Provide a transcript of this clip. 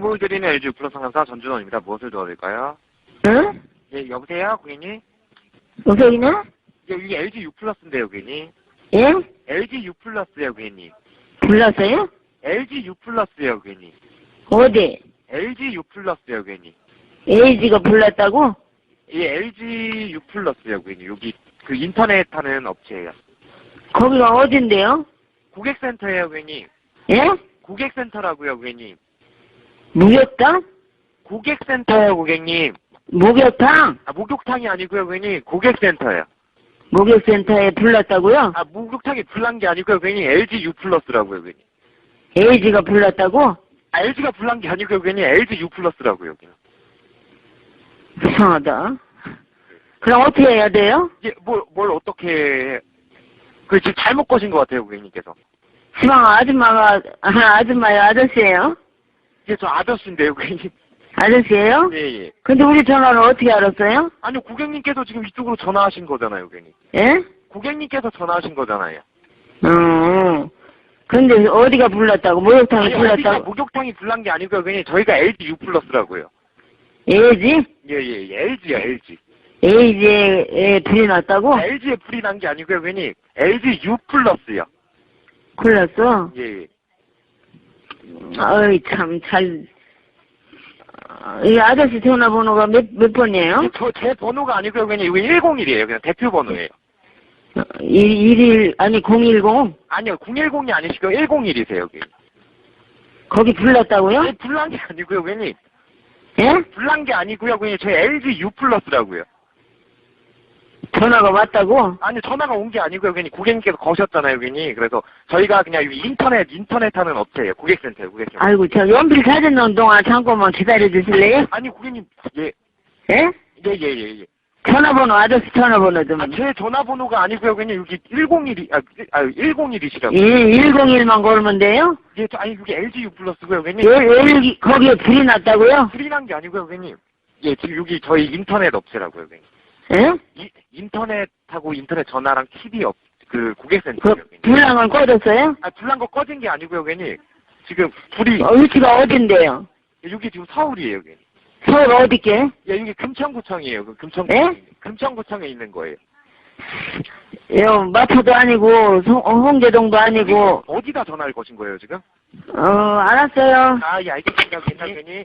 행복을 드리는 LG 플러스 상담사 전준원입니다. 무엇을 도와드릴까요? 응? 예, 여보세요, 고객님? 여기나? 예, 여기 LG U 플러스인데요, 고객님. 예? LG U 플러스요, 고객님. 불렀어요? LG U 플러스요, 고객님. 어디? LG U 플러스요, 고객님. 에이지가 불렀다고? 예, LG U 플러스요, 고객님. 여기 그 인터넷 하는 업체예요. 거기가 어딘데요? 고객센터예요, 고객님. 예? 고객센터라고요, 고객님. 목욕탕? 고객센터요, 고객님. 목욕탕? 아, 목욕탕이 아니고요, 고객님. 고객센터예요. 목욕센터에 불렀다고요? 아, 목욕탕이 불난 게 아니고요, 고객님. LG U 플러스라고요, 고객님. 에이지가 불렀다고? 아, LG가 불난 게 아니고요, 고객님. LG U 플러스라고요, 고객님. 이상하다. 그럼 어떻게 해야 돼요? 이게 뭘, 뭘 어떻게, 해. 그 지금 잘못 거신 것 같아요, 고객님께서. 시방 아줌마가, 아, 아줌마요, 아저씨예요? 이게 저 아저씨인데요, 고객님. 아저씨예요? 예, 예. 근데 우리 전화를 어떻게 알았어요? 아니요, 고객님께서 지금 이쪽으로 전화하신 거잖아요, 고객님. 예? 고객님께서 전화하신 거잖아요. 음. 근데 어디가 불렀다고? 목욕탕이 아니, LG가 불렀다고? 목욕탕이 불난 게 아니고요, 고객님. 저희가 LG U 플러스라고요. 에이지? 예, 예, 예. LG요, LG. 에이지에 불이 났다고? LG에 불이 난 게 아니고요, 고객님. LG U 플러스요. 불렀어? 예, 예. 어이, 참, 잘. 어, 이 아저씨 전화번호가 몇, 몇 번이에요? 저, 제 번호가 아니고요, 고객님. 이거 101이에요. 그냥 대표 번호예요. 어, 일, 일일, 아니, 010? 아니요, 010이 아니시고 101이세요, 여기. 거기 불렀다고요? 아니, 불난 게 아니고요, 고객님. 예? 불난 게 아니고요, 고객님. 저희 LG U 플러스라고요. 전화가 왔다고? 아니, 전화가 온 게 아니고요, 고객님. 고객님께서 거셨잖아요, 고객님. 그래서 저희가 그냥 여기 인터넷, 인터넷 하는 업체예요. 고객센터예요, 고객센터. 아이고, 저 연필 찾는 동안 잠깐만 기다려 주실래요? 아니, 고객님, 예, 예? 예, 예, 예, 예. 전화번호, 아저씨 전화번호 좀. 아, 제 전화번호가 아니고요, 고객님. 여기 101이, 아, 아 101이시라고. 예, 101만 걸면 돼요? 예, 저, 아니, 여기 LG U 플러스고요, 예, 고객님. 예, 거기에 불이 났다고요? 불이 난 게 아니고요, 고객님. 예, 지금 여기 저희 인터넷 업체라고요, 고객님. 예? 이, 인터넷하고 인터넷 전화랑 TV 업, 그 고객센터예요, 그, 건 꺼졌어요? 아, 불난 거 꺼진 게 아니고요, 고객님. 지금 불이, 어, 위치가 어딘데요? 여기 지금 서울이에요, 고객님. 서울 어디게? 예, 여기 금천구청이에요, 그 금천, 예? 금천구청에 있는 거예요. 예, 마포도 아니고, 송- 어, 홍제동도 아니고, 어디다 전화를 거신 거예요, 지금? 어, 알았어요. 아, 예, 알겠습니다, 고객님.